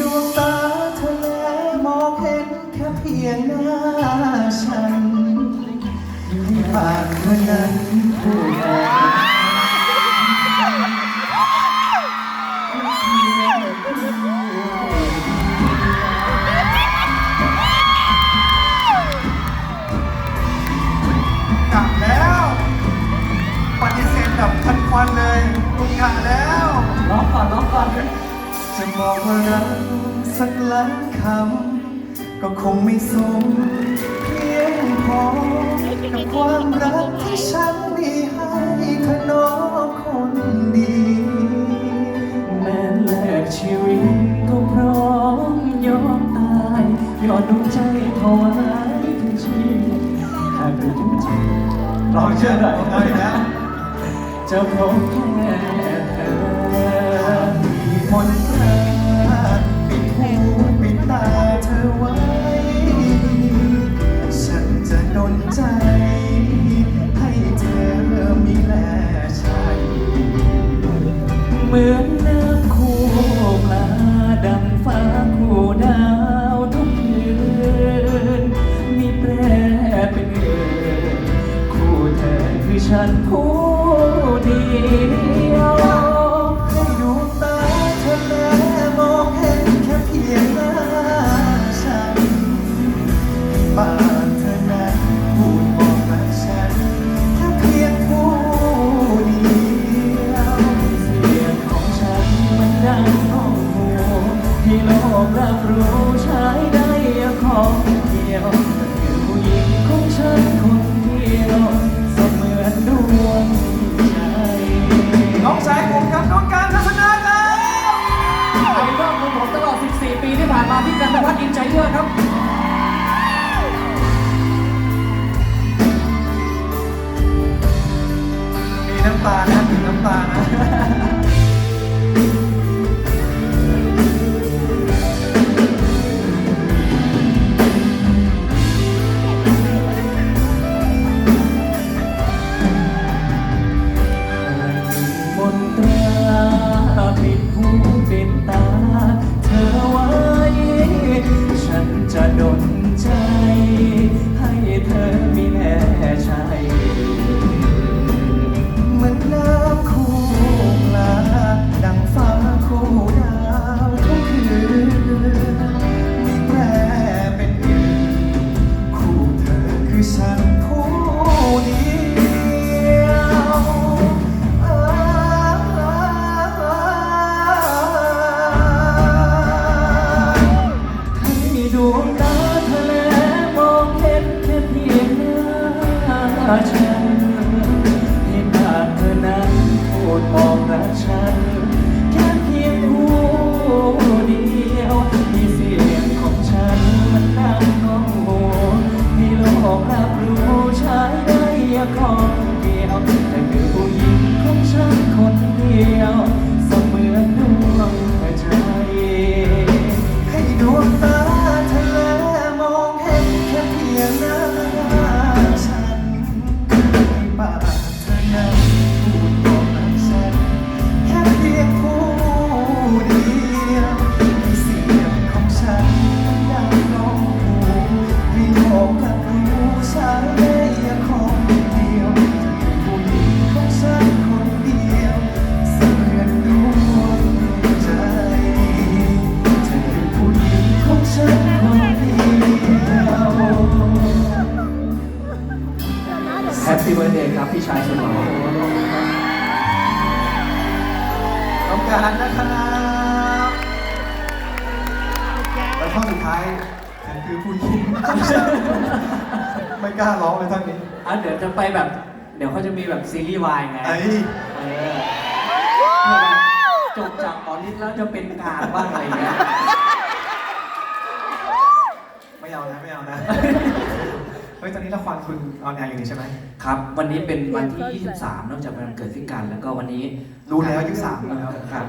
ดวงตาเธอแลมองเห็นแค่เพียงหน้าฉันให้ปากเธอนั้นพูดออกกลับแล้ว ปฏิเสธแบบทันควันเลยกูกะแล้ว ร้องก่อนร้องก่อน จะบอกว่ารักสักล้านคำ ก็คงไม่สมเพียงพอกับความรักที่ฉันมีให้เธอน้องคนดีแม้แลกชีวิตก็พร้อมยอมตายยอดดวงใจถวายถึงชีวิตหากเป็นจริงลองเชื่อหน่อยเอาอีกแล้วจะพบแค่ ที่โลกรับรู้ใช้ได้ของเดียวเธอคือผู้หญิงของฉันคนเดียวเสมือนดวงใจน้องชายผมกับน้องการทัศนาครับไอดอลของผมตลอด 14 ปีที่ผ่านมาพี่กันพัฒน์อินใจเยอะครับมีน้ำตานะมีน้ำตานะ ฉันจ หน้า แฮปปี้เบิร์ดเดย์ครับพี่ชายสมองต้องการนะครับแล้วท่อนสุดท้ายฉันคือผู้หญิงของฉันไม่กล้าร้องเลยท่อนนี้อะเดี๋ยวจะไปแบบ เดี๋ยวเขาจะมีแบบซีรีส์วายไงไอ้เออเพื่อแบบจบจากออริสแล้วจะเป็นการบ้างอะไรเงี้ย ไม่เอานะ ไม่เอานะเฮ้ยตอนนี้ละครคุณออนแอร์อยู่นี่ใช่ไหมครับ วันนี้เป็นวันที่ 23 นอกจากวันเกิดพี่กัน แล้วก็วันนี้รู้แล้วอายุสามแล้วครับ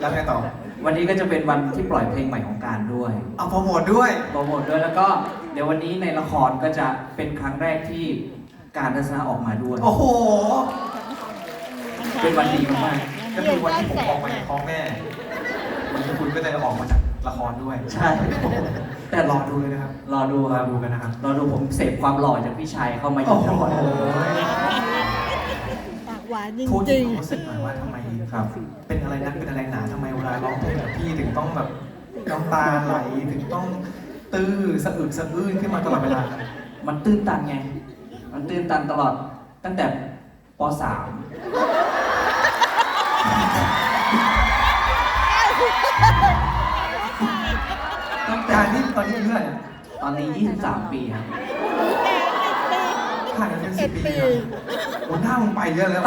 แล้วไงต่อ วันนี้ก็จะเป็นวันที่ปล่อยเพลงใหม่ของการด้วย เอาโปรโมทด้วยโปรโมทด้วยแล้วก็เดี๋ยววันนี้ในละครก็จะเป็นครั้งแรกที่การทัศนะออกมาด้วย โอ้โห เป็นวันดีมากก็คือวันที่ผมออกมาจากท้องแม่วันนี้คุณก็จะออกมาจากละครด้วย ใช่ แต่รอดูเลยนะครับ รอดูครับรอดูกันนะครับ รอดูผมเสพความหล่อจากพี่ชัยเข้ามาอโอ้ยู่โหทั้งหมดปากหวานจพูดถึริงงความรู้สึกหน่อยว่าทำไมครับ เป็นอะไรนักเป็นอะไรหนาทำไมเวลาร้องเพลงกับพี่ถึงต้องแบบน้ำตาไหลถึงต้องตื้อสะอึกสะอื้นขึ้นมาตลอดเวลาครับมันตื้นตันไง มันตื้นตันตลอดตั้งแต่ป .3 ตั้งแต่การที่ตอนนี้อายุเท่าไหร่เนี่ยตอนนี้ 23 ปีครับผ่านกันเป็นสิบปีแล้วโอ้หน้ามึงไปเยอะแล้ว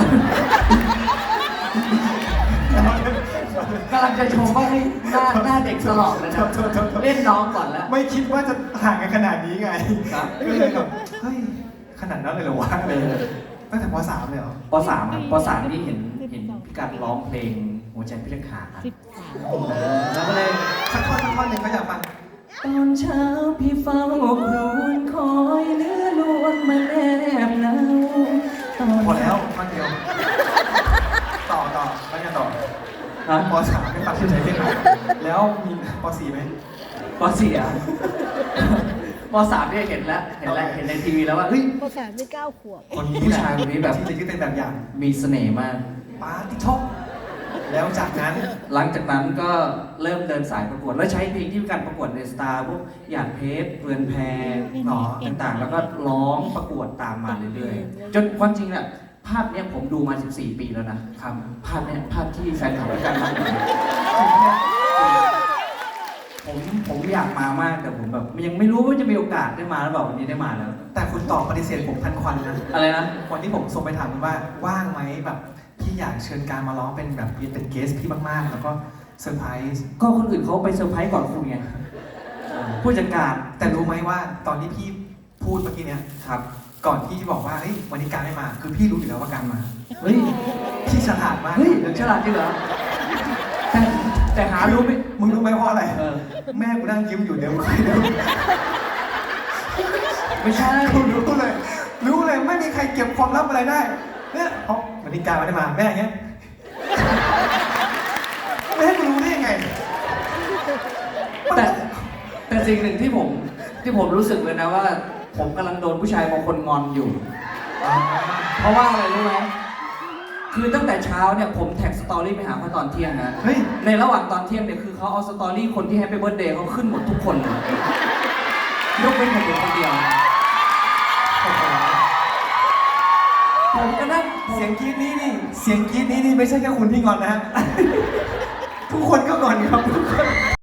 กำลังจะชมว่าเฮ้ยหน้าหน้าเด็กตลอดเลยนะโทษโทษโทษเล่นน้องก่อนแล้ว ไม่คิดว่าจะห่างกันขนาดนี้ไงครับก็เลยแบบเฮ้ยขนาดนั้นเลยเหรอวะเออตั้งแต่ป .3 เลยเหรอป .3 ครับป .3 ที่เห็นเห็นพี่กัดร้องเพลงหัวใจพิรขาครับสิบสามแล้วก็เลยสักท่อนสักท่อนหนึ่งก็อยากฟัง ตอนเช้าพี่เฝ้าครวญคอยเนื้อนวลมาแนบเนาตอนพอแล้วท่อนเดียว ต่อต่อไม่กันต่อฮะป .3 ไม่ฟังชื่อใจเพลงไหนแล้วมีป .4 ไหมปสี่อะปสามเนี่ยเห็นแล้วเห็นแล้วเห็นในทีวีแล้วว่าเฮ้ยภาษาไม่เก้าขวบ คนนี้ผู้ชายคนนี้แบบที่จะยึดเป็นแบบอย่างมีเสน่ห์มาก ปาติชก แล้วจากนั้นหลังจากนั้นก็เริ่มเดินสายประกวด แล้วใช้เพลงที่มีการประกวดในสตาร์พวกหยาดเพชรเรือนแพรหนอต่างๆ แล้วก็ร้องประกวดตามมาเรื่อยๆ จนความจริงอะภาพเนี้ยผมดูมา 14 ปีแล้วนะครับภาพเนี้ยภาพที่แฟนคลับด้วยกันมาผมผมอยากมามากแต่ผมแบบยังไม่รู้ว่าจะมีโอกาสได้มาหรือเปล่าวันนี้ได้มาแล้ว แต่คุณตอบปฏิเสธผมทันควันนะอะไรนะวันที่ผมส่งไปถามคุณว่าว่างไหมแบบ พี่อยากเชิญการมาร้องเป็นแบบเป็นเกสพี่มากๆ แล้วก็เซอร์ไพรส์ก็คนอื่นเขาไปเซอร์ไพรส์ก่อนคุณไงผู้จัดการแต่รู้ไหมว่าตอนที่พี่พูดเมื่อกี้เนี้ยครับ ก่อนที่จะบอกว่าเฮ้ยวันนี้การไม่มา คือพี่รู้อยู่แล้วว่าการมาเฮ้ยพี่ฉลาดมากเฮ้ยฉลาดจริงเหรอแต่แต่หารู้ไหมมึงรู้ไหมเพราะอะไรเออแม่กูนั่งยิ้มอยู่เดี๋ยวใครเดี๋ยวไม่ใช่กูรู้เลย รู้เลยไม่มีใครเก็บความลับอะไรได้เนี่ยเพราะ วันนี้การไม่ได้มาแม่อย่างเงี้ยไม่ให้กูรู้ได้ยังไงแต่แต่สิ่งหนึ่งที่ผมที่ผมรู้สึกเลยนะว่า ผมกำลังโดนผู้ชายบางคนงอนอยู่ เพราะว่าอะไรรู้ไหมคือตั้งแต่เช้าเนี่ยผมแท็กสตอรี่ไปหาเขาตอนเที่ยงนะเฮ้ย ในระหว่างตอนเที่ยงเนี่ยคือเขาเอาสตอรี่คนที่แฮปปี้เบิร์ดเดย์เขาขึ้นหมดทุกคนเลยยกเว้นผมอยู่คนเดียว ผมก็นั่งเสียงกรี๊ดนี้นี่ เสียงกรี๊ดนี้นี่ไม่ใช่แค่คุณที่งอนนะฮะ ทุกคนก็งอนครับทุกคน